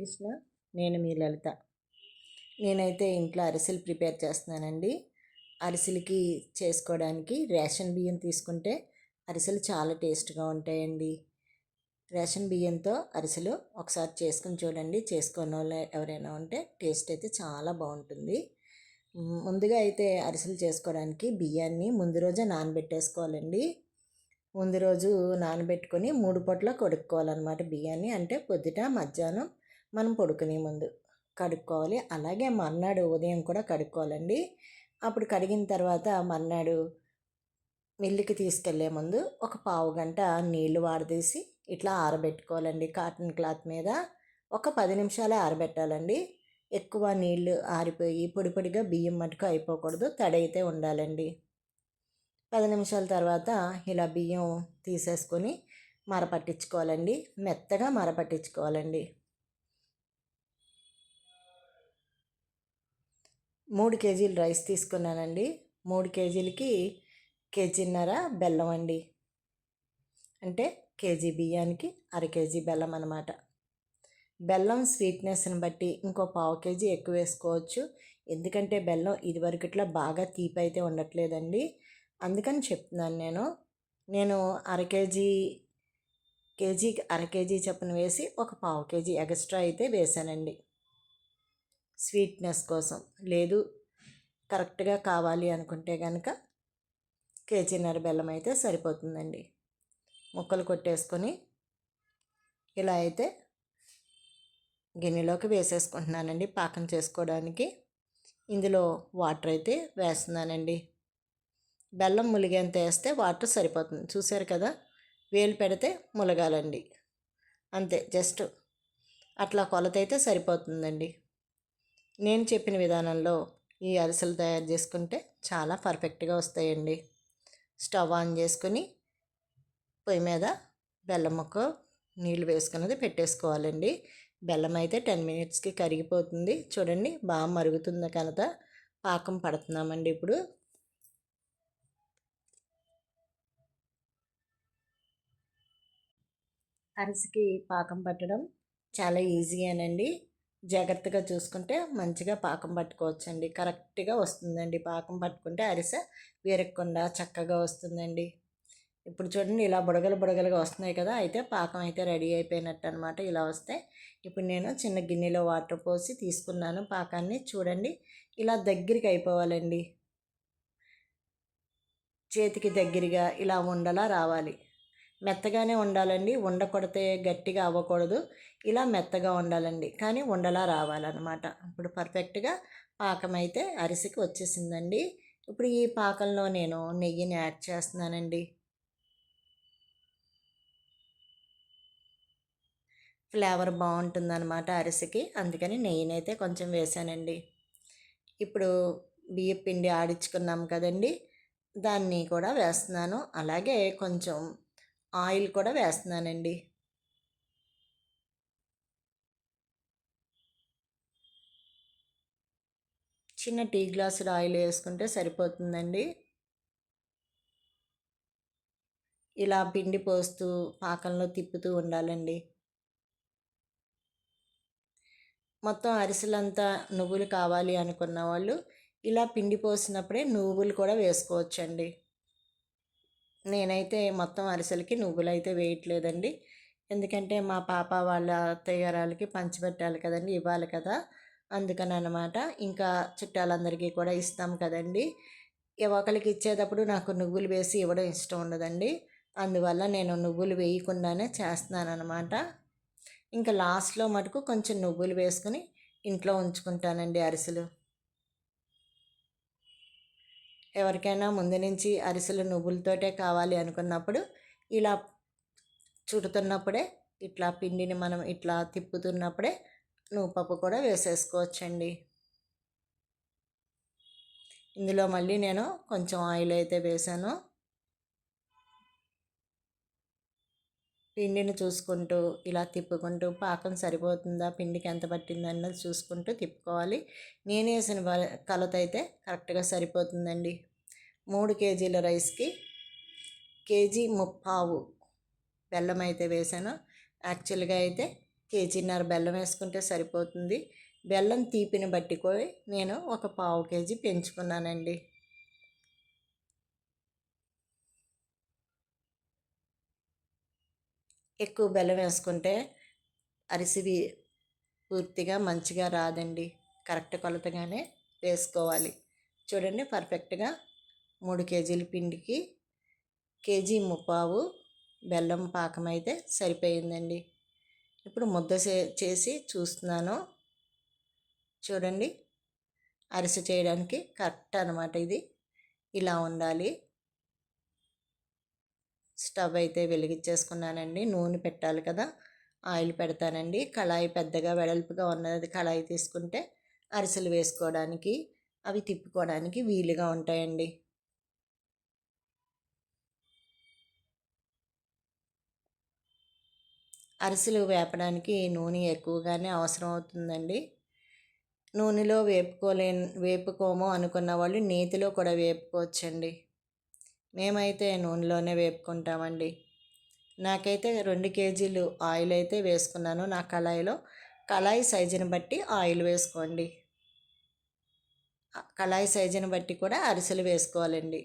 శ్రీకృష్ణ నేను మీ లలిత. నేనైతే ఇంట్లో అరిసెలు ప్రిపేర్ చేస్తున్నానండి. అరిసెలకి చేసుకోవడానికి రేషన్ బియ్యం తీసుకుంటే అరిసెలు చాలా టేస్ట్గా ఉంటాయండి. రేషన్ బియ్యంతో అరిసెలు ఒకసారి చేసుకుని చూడండి. చేసుకున్న వాళ్ళు ఎవరైనా ఉంటే టేస్ట్ అయితే చాలా బాగుంటుంది. ముందుగా అయితే అరిసెలు చేసుకోవడానికి బియ్యాన్ని ముందు రోజే నానబెట్టేసుకోవాలండి. ముందు రోజు నానబెట్టుకొని మూడు పొట్ల కొడుక్కోవాలన్నమాట బియ్యాన్ని. అంటే పొద్దుట మధ్యాహ్నం మనం పడుకునే ముందు కడుక్కోవాలి. అలాగే మర్నాడు ఉదయం కూడా కడుక్కోవాలండి. అప్పుడు కడిగిన తర్వాత మర్నాడు మిల్లుకి తీసుకెళ్ళే ముందు ఒక పావు గంట నీళ్ళు వాడదీసి ఇట్లా ఆరబెట్టుకోవాలండి. కాటన్ క్లాత్ మీద ఒక పది నిమిషాలే ఆరబెట్టాలండి. ఎక్కువ నీళ్ళు ఆరిపోయి పొడి పొడిగా బియ్యం మటుకు అయిపోకూడదు. తడైతే ఉండాలండి. పది నిమిషాల తర్వాత ఇలా బియ్యం తీసేసుకొని మరపట్టించుకోవాలండి. మెత్తగా మరపట్టించుకోవాలండి. మూడు కేజీలు రైస్ తీసుకున్నానండి. మూడు కేజీలకి కేజీన్నర బెల్లం అండి. అంటే కేజీ బియ్యానికి అర కేజీ బెల్లం అనమాట బెల్లం స్వీట్నెస్ని బట్టి ఇంకో పావు కేజీ ఎక్కువ వేసుకోవచ్చు. ఎందుకంటే బెల్లం ఇదివరకట్లా బాగా తీపి అయితే ఉండట్లేదండి. అందుకని చెప్తున్నాను నేను. నేను అర కేజీ కేజీకి అర కేజీ చప్పున వేసి ఒక పావు కేజీ ఎక్స్ట్రా అయితే వేసానండి. స్వీట్నెస్ కోసం. లేదు కరెక్ట్గా కావాలి అనుకుంటే కనుక కేజీన్నర బెల్లం అయితే సరిపోతుందండి. ముక్కలు కొట్టేసుకొని ఇలా అయితే గిన్నెలోకి వేసేసుకుంటున్నానండి. పాకం చేసుకోవడానికి ఇందులో వాటర్ అయితే వేస్తున్నానండి. బెల్లం ములిగేంత వేస్తే వాటర్ సరిపోతుంది. చూసారు కదా వేలు పెడితే ములగాలండి. అంతే జస్ట్ అట్లా కొలత అయితే సరిపోతుందండి. నేను చెప్పిన విధానంలో ఈ అరిసెలు తయారు చేసుకుంటే చాలా పర్ఫెక్ట్గా వస్తాయండి. స్టవ్ ఆన్ చేసుకొని పొయ్యి మీద బెల్లం ముక్క నీళ్ళు వేసుకున్నది పెట్టేసుకోవాలండి. బెల్లం అయితే టెన్ మినిట్స్కి కరిగిపోతుంది. చూడండి బాగా మరుగుతుంది కనుక పాకం పడుతున్నామండి ఇప్పుడు. అరిసికి పాకం పట్టడం చాలా ఈజీ అనండి. జాగ్రత్తగా చూసుకుంటే మంచిగా పాకం పట్టుకోవచ్చండి. కరెక్ట్గా వస్తుందండి. పాకం పట్టుకుంటే అరిసె వేరకుండా చక్కగా వస్తుందండి. ఇప్పుడు చూడండి ఇలా బుడగలు బుడగలుగా వస్తున్నాయి కదా అయితే పాకం అయితే రెడీ అయిపోయినట్టు అనమాట ఇలా వస్తే. ఇప్పుడు నేను చిన్న గిన్నెలో వాటర్ పోసి తీసుకున్నాను పాకాన్ని. చూడండి ఇలా దగ్గరికి అయిపోవాలండి. చేతికి దగ్గరగా ఇలా ఉండలా రావాలి. మెత్తగానే ఉండాలండి. ఉండకొడితే గట్టిగా అవ్వకూడదు. ఇలా మెత్తగా ఉండాలండి. కానీ ఉండలా రావాలన్నమాట. ఇప్పుడు పర్ఫెక్ట్గా పాకం అయితే అరిసికి వచ్చేసిందండి. ఇప్పుడు ఈ పాకంలో నేను నెయ్యిని యాడ్ చేస్తున్నానండి. ఫ్లేవర్ బాగుంటుందన్నమాట అరిసికి. అందుకని నెయ్యిని అయితే కొంచెం వేసానండి. ఇప్పుడు బియ్య పిండి ఆడించుకున్నాం కదండి. దాన్ని కూడా వేస్తున్నాను. అలాగే కొంచెం ఆయిల్ కూడా వేస్తున్నానండి. చిన్న టీ గ్లాసులు ఆయిల్ వేసుకుంటే సరిపోతుందండి. ఇలా పిండి పోస్తూ పాకంలో తిప్పుతూ ఉండాలండి. మొత్తం అరిసెలంతా నువ్వులు కావాలి అనుకున్న వాళ్ళు ఇలా పిండి పోసినప్పుడే నువ్వులు కూడా వేసుకోవచ్చండి. నేనైతే మొత్తం అరిసెలకి నువ్వులు అయితే వేయట్లేదండి. ఎందుకంటే మా పాప వాళ్ళ అత్తయ్యగారాలకి పంచిపెట్టాలి కదండి ఇవ్వాలి కదా. అందుకని అనమాట ఇంకా చుట్టాలందరికీ కూడా ఇస్తాం కదండి. ఒకరికి ఇచ్చేటప్పుడు నాకు నువ్వులు వేసి ఇవ్వడం ఇష్టం ఉండదండి. అందువల్ల నేను నువ్వులు వేయకుండానే చేస్తున్నాను అనమాట ఇంకా లాస్ట్లో మటుకు కొంచెం నువ్వులు వేసుకుని ఇంట్లో ఉంచుకుంటానండి అరిసెలు. ఎవరికైనా ముందు నుంచి అరిసెలు నువ్వులతోటే కావాలి అనుకున్నప్పుడు ఇలా చుడుతున్నప్పుడే ఇట్లా పిండిని మనం ఇట్లా తిప్పుతున్నప్పుడే నువ్వు పప్పు కూడా వేసేసుకోవచ్చండి. ఇందులో మళ్ళీ నేను కొంచెం ఆయిల్ అయితే వేసాను. పిండిని చూసుకుంటూ ఇలా తిప్పుకుంటూ పాకం సరిపోతుందా పిండికి ఎంత పట్టింది అన్నది చూసుకుంటూ తిప్పుకోవాలి. నేను వేసిన కలత అయితే కరెక్ట్గా సరిపోతుందండి. మూడు కేజీల రైస్కి కేజీ ముప్పావు బెల్లం అయితే వేసాను. యాక్చువల్గా అయితే కేజీన్నర బెల్లం వేసుకుంటే సరిపోతుంది. బెల్లం తీపిని బట్టి నేను ఒక పావు కేజీ పెంచుకున్నానండి. ఎక్కువ బెల్లం వేసుకుంటే అరిసివి పూర్తిగా మంచిగా రాదండి. కరెక్ట్ కొలతగానే వేసుకోవాలి. చూడండి పర్ఫెక్ట్గా మూడు కేజీల పిండికి కేజీ ముప్పావు బెల్లం పాకం అయితే సరిపోయిందండి. ఇప్పుడు ముద్ద చేసి చూస్తున్నాను. చూడండి. అరిసె చేయడానికి కరెక్ట్ అనమాట ఇది. ఇలా ఉండాలి. స్టవ్ అయితే వెలిగించేసుకున్నానండి. నూనె పెట్టాలి కదా ఆయిల్ పెడతానండి. కళాయి పెద్దగా వెడల్పుగా ఉన్నది కళాయి తీసుకుంటే అరిసెలు వేసుకోవడానికి అవి తిప్పుకోవడానికి వీలుగా ఉంటాయండి. అరిసెలు వేపడానికి నూనె ఎక్కువగానే అవసరం అవుతుందండి. నూనెలో వేపుకోలే వేపుకోము అనుకున్న వాళ్ళు నేతిలో కూడా వేపుకోవచ్చండి. మేమైతే నూనెలోనే వేపుకుంటామండి. నాకైతే రెండు కేజీలు ఆయిల్ అయితే వేసుకున్నాను. నా కళాయిలో కళాయి సైజుని బట్టి ఆయిల్ వేసుకోండి. కళాయి సైజుని బట్టి కూడా అరిసెలు వేసుకోవాలండి.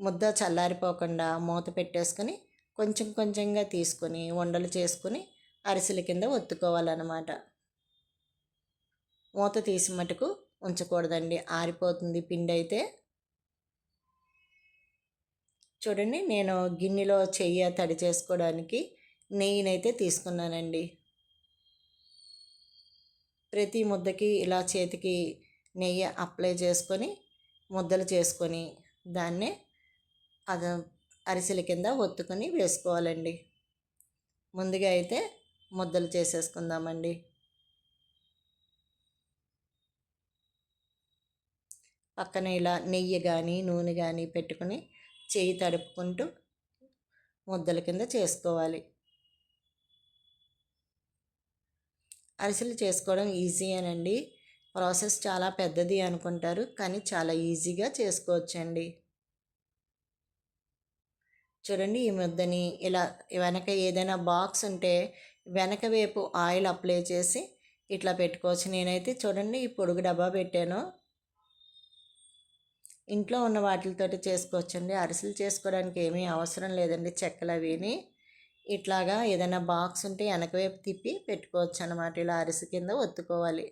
ముద్ద చల్లారిపోకుండా మూత పెట్టేసుకొని కొంచెం కొంచెంగా తీసుకొని వండలు చేసుకొని అరిసెల కింద ఒత్తుకోవాలన్నమాట. మూత తీసి మటుకు ఉంచకూడదండి. ఆరిపోతుంది పిండి అయితే చూడండి నేను గిన్నెలో చెయ్యి తడి చేసుకోవడానికి నెయ్యినైతే తీసుకున్నానండి. ప్రతి ముద్దకి ఇలా చేతికి నెయ్యి అప్లై చేసుకొని ముద్దలు చేసుకొని దాన్నే అది అరిసెల కింద ఒత్తుకొని వేసుకోవాలండి. ముందుగా అయితే ముద్దలు చేసేసుకుందామండి. పక్కన ఇలా నెయ్యి కానీ నూనె కానీ పెట్టుకుని చేయి తడుపుకుంటూ ముద్దల కింద చేసుకోవాలి. అరిసెలు చేసుకోవడం ఈజీ అనండి. ప్రాసెస్ చాలా పెద్దది అనుకుంటారు కానీ చాలా ఈజీగా చేసుకోవచ్చండి. చూడండి ఈ ముద్దని ఇలా వెనక ఏదైనా బాక్స్ ఉంటే వెనక వైపు ఆయిల్ అప్లై చేసి ఇట్లా పెట్టుకోవచ్చు. నేనైతే చూడండి ఈ పొడుగు డబ్బా పెట్టాను. ఇంట్లో ఉన్న వాటితోటి చేసుకోవచ్చండి. అరిసెలు చేసుకోవడానికి ఏమీ అవసరం లేదండి. చెక్కలు అవిని ఇట్లాగా ఏదైనా బాక్స్ ఉంటే వెనక వైపు తిప్పి పెట్టుకోవచ్చు అనమాట ఇలా అరిసి కింద ఒత్తుకోవాలి.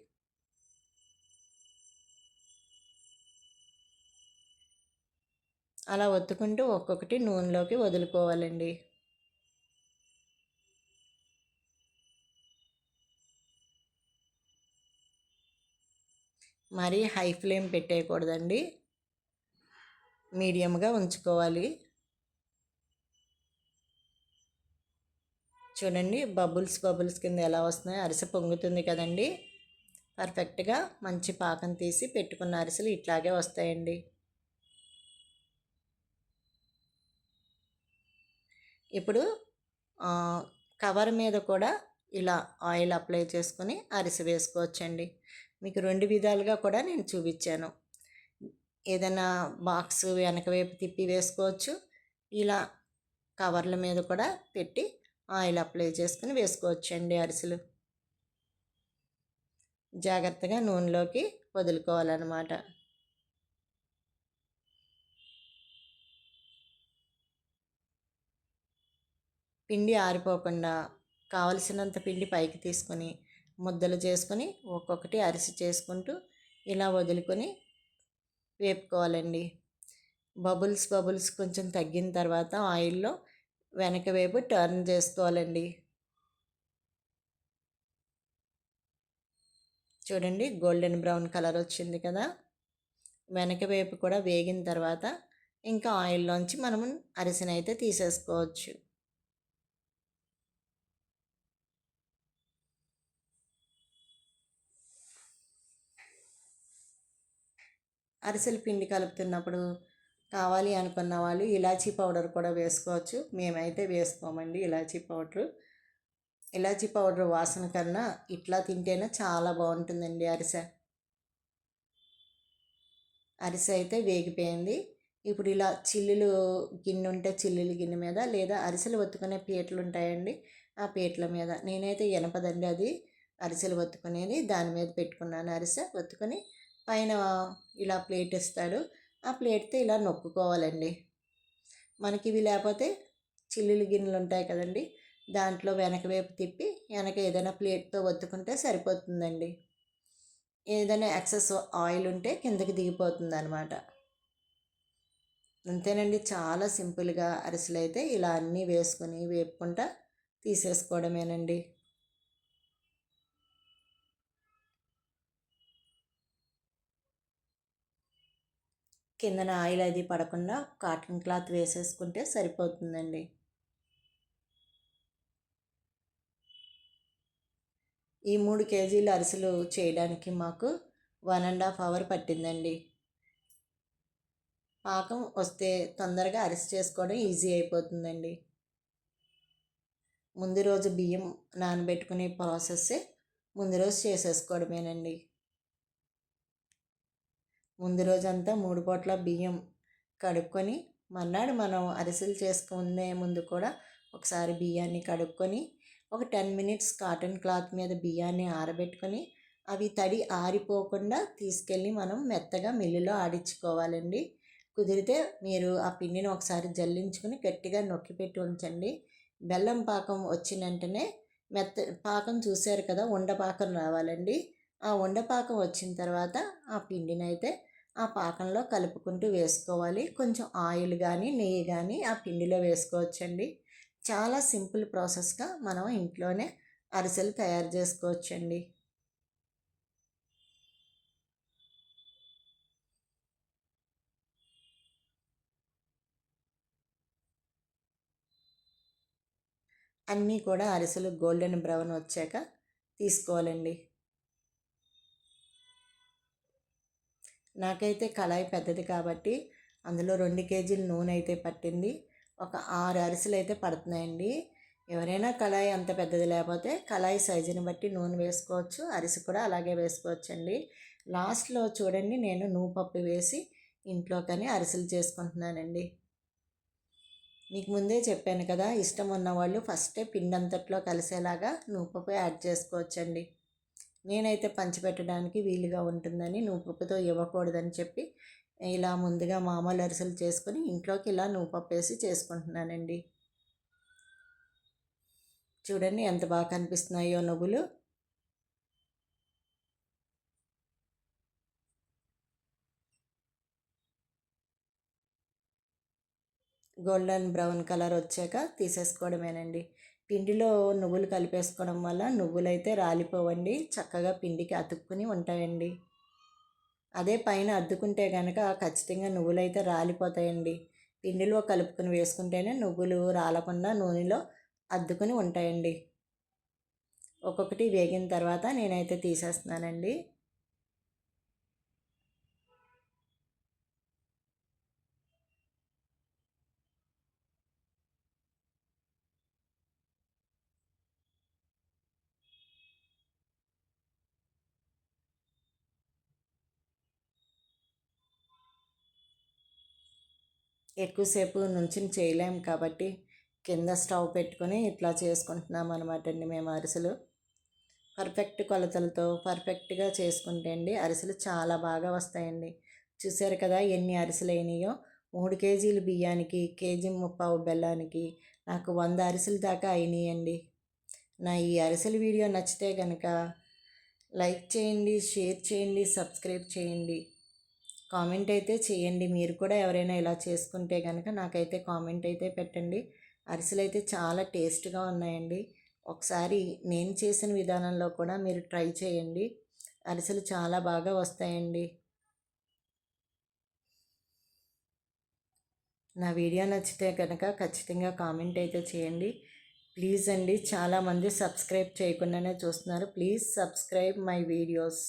అలా ఒత్తుకుంటూ ఒక్కొక్కటి నూనెలోకి వదులుకోవాలండి. మరీ హై ఫ్లేమ్ పెట్టేయకూడదండి. మీడియంగా ఉంచుకోవాలి. చూడండి బబుల్స్ బబుల్స్ కింద ఎలా వస్తున్నాయో అరిసె పొంగుతుంది కదండి. పర్ఫెక్ట్గా మంచి పాకం తీసి పెట్టుకున్న అరిసెలు ఇట్లాగే వస్తాయండి. ఇప్పుడు కవర్ మీద కూడా ఇలా ఆయిల్ అప్లై చేసుకొని అరిసె వేసుకోవచ్చండి. మీకు రెండు విధాలుగా కూడా నేను చూపించాను. ఏదైనా బాక్స్ వెనక వైపు తిప్పి వేసుకోవచ్చు. ఇలా కవర్ల మీద కూడా పెట్టి ఆయిల్ అప్లై చేసుకుని వేసుకోవచ్చండి అరిసెలు. జాగ్రత్తగా నూనెలోకి వదులుకోవాలన్నమాట. పిండి ఆరిపోకుండా కావలసినంత పిండి పైకి తీసుకొని ముద్దలు చేసుకొని ఒక్కొక్కటి అరిసి చేసుకుంటూ ఇలా వదులుకొని వేపుకోవాలండి. బబుల్స్ బబుల్స్ కొంచెం తగ్గిన తర్వాత ఆయిల్లో వెనక వైపు టర్న్ చేసుకోవాలండి. చూడండి గోల్డెన్ బ్రౌన్ కలర్ వచ్చింది కదా! వెనక వైపు కూడా వేగిన తర్వాత ఇంకా ఆయిల్లోంచి మనము అరిసెనైతే తీసేసుకోవచ్చు. అరిసెల పిండి కలుపుతున్నప్పుడు కావాలి అనుకున్న వాళ్ళు ఇలాచీ పౌడర్ కూడా వేసుకోవచ్చు. మేమైతే వేసుకోమండి ఇలాచీ పౌడరు. ఇలాచీ పౌడర్ వాసన కన్నా ఇట్లా తింటేనే చాలా బాగుంటుందండి అరిసె. అరిసె అయితే వేగిపోయింది. ఇప్పుడు ఇలా చిల్లులు గిన్నె ఉంటే చిల్లులు గిన్నె మీద లేదా అరిసెలు ఒత్తుకునే పీటలు ఉంటాయండి ఆ పీటల మీద. నేనైతే ఎనపదండి అది. అరిసెలు ఒత్తుకునేది. దాని మీద పెట్టుకున్నాను అరిసె. ఒత్తుకొని పైన ఇలా ప్లేట్ ఇస్తాడు. ఆ ప్లేట్తో ఇలా నొక్కుకోవాలండి. మనకి ఇవి లేకపోతే చిల్లులు గిన్నెలు ఉంటాయి కదండి. దాంట్లో వెనక వైపు తిప్పి వెనక ఏదైనా ప్లేట్తో ఒత్తుకుంటే సరిపోతుందండి. ఏదైనా ఎక్సెస్ ఆయిల్ ఉంటే కిందకి దిగిపోతుంది అనమాట అంతేనండి. చాలా సింపుల్గా అరిసెలు అయితే ఇలా అన్నీ వేసుకొని వేపుకుంటా తీసేసుకోవడమేనండి. కిందన ఆయిల్ అది పడకుండా కాటన్ క్లాత్ వేసేసుకుంటే సరిపోతుందండి. ఈ మూడు కేజీల అరిసెలు చేయడానికి మాకు వన్ అండ్ హాఫ్ అవర్ పట్టిందండి. పాకం వస్తే తొందరగా అరిసి చేసుకోవడం ఈజీ అయిపోతుందండి. ముందు రోజు బియ్యం నానబెట్టుకునే ప్రాసెస్సే ముందు రోజు చేసేసుకోవడమేనండి. ముందు రోజంతా మూడు పూట్ల బియ్యం కడుక్కొని మర్నాడు మనం అరిసెలు చేసుకునే ముందు కూడా ఒకసారి బియ్యాన్ని కడుక్కొని ఒక టెన్ మినిట్స్ కాటన్ క్లాత్ మీద బియ్యాన్ని ఆరబెట్టుకొని అవి తడి ఆరిపోకుండా తీసుకెళ్ళి మనం మెత్తగా మిల్లులో ఆడించుకోవాలండి. కుదిరితే మీరు ఆ పిండిని ఒకసారి జల్లించుకొని గట్టిగా నొక్కి పెట్టి ఉంచండి. బెల్లం పాకం వచ్చిన వెంటనే మెత్త పాకం చూశారు కదా ఉండపాకం రావాలండి. ఆ ఉండపాకం వచ్చిన తర్వాత ఆ పిండిని అయితే ఆ పాకంలో కలుపుకుంటూ వేసుకోవాలి. కొంచెం ఆయిల్ కానీ నెయ్యి కానీ ఆ పిండిలో వేసుకోవచ్చండి. చాలా సింపుల్ ప్రాసెస్గా మనం ఇంట్లోనే అరిసెలు తయారు చేసుకోవచ్చండి. అన్నీ కూడా అరిసెలు గోల్డెన్ బ్రౌన్ వచ్చాక తీసుకోవాలండి. నాకైతే కళాయి పెద్దది కాబట్టి అందులో రెండు కేజీలు నూనె అయితే పట్టింది. ఒక ఆరు అరిసెలు అయితే పడుతున్నాయండి. ఎవరైనా కళాయి అంత పెద్దది లేకపోతే కళాయి సైజుని బట్టి నూనె వేసుకోవచ్చు అరిసి కూడా అలాగే వేసుకోవచ్చండి. లాస్ట్లో చూడండి నేను నువ్వు పప్పు వేసి ఇంట్లోకని అరిసెలు చేసుకుంటున్నానండి. మీకు ముందే చెప్పాను కదా ఇష్టం ఉన్నవాళ్ళు ఫస్టే పిండి అంతట్లో కలిసేలాగా నూపప్పు యాడ్ చేసుకోవచ్చండి. నేనైతే పంచిపెట్టడానికి వీలుగా ఉంటుందని నువ్వుపప్పుతో ఇవ్వకూడదని చెప్పి ఇలా ముందుగా మామూలు అరిసెలు చేసుకొని ఇంట్లోకి ఇలా పప్పు వేసి చేసుకుంటున్నానండి. చూడండి ఎంత బాగా కనిపిస్తున్నాయో నువ్వులు. గోల్డెన్ బ్రౌన్ కలర్ వచ్చాక తీసేసుకోవడమేనండి. పిండిలో నువ్వులు కలిపేసుకోవడం వల్ల నువ్వులు అయితే రాలిపోవండి. చక్కగా పిండికి అతుక్కుని ఉంటాయండి. అదే పైన అద్దుకుంటే కనుక ఖచ్చితంగా నువ్వులు అయితే రాలిపోతాయండి. పిండిలో కలుపుకొని వేసుకుంటేనే నువ్వులు రాలకుండా నూనెలో అద్దుకొని ఉంటాయండి. ఒక్కొక్కటి వేగిన తర్వాత నేనైతే తీసేస్తున్నానండి. ఎక్కువసేపు నుంచి చేయలేము కాబట్టి కింద స్టవ్ పెట్టుకొని ఇట్లా చేసుకుంటున్నాం అనమాట అండి మేము అరిసెలు. పర్ఫెక్ట్ కొలతలతో పర్ఫెక్ట్గా చేసుకుంటే అండి అరిసెలు చాలా బాగా వస్తాయండి. చూసారు కదా ఎన్ని అరిసెలు అయినాయో. మూడు కేజీలు బియ్యానికి కేజీ ముప్పావు బెల్లానికి నాకు వంద అరిసెలు దాకా అయినాయండి. నా ఈ అరిసెల వీడియో నచ్చితే కనుక లైక్ చేయండి షేర్ చేయండి సబ్స్క్రైబ్ చేయండి. కామెంట్ అయితే చేయండి. మీరు కూడా ఎవరైనా ఇలా చేసుకుంటే కనుక నాకైతే కామెంట్ అయితే పెట్టండి. అరిసెలు అయితే చాలా టేస్ట్గా ఉన్నాయండి. ఒకసారి నేను చేసిన విధానంలో కూడా మీరు ట్రై చేయండి. అరిసెలు చాలా బాగా వస్తాయండి. నా వీడియో నచ్చితే కనుక ఖచ్చితంగా కామెంట్ అయితే చేయండి. ప్లీజ్ అండి చాలామంది సబ్స్క్రైబ్ చేయకుండానే చూస్తున్నారు. Please subscribe my videos.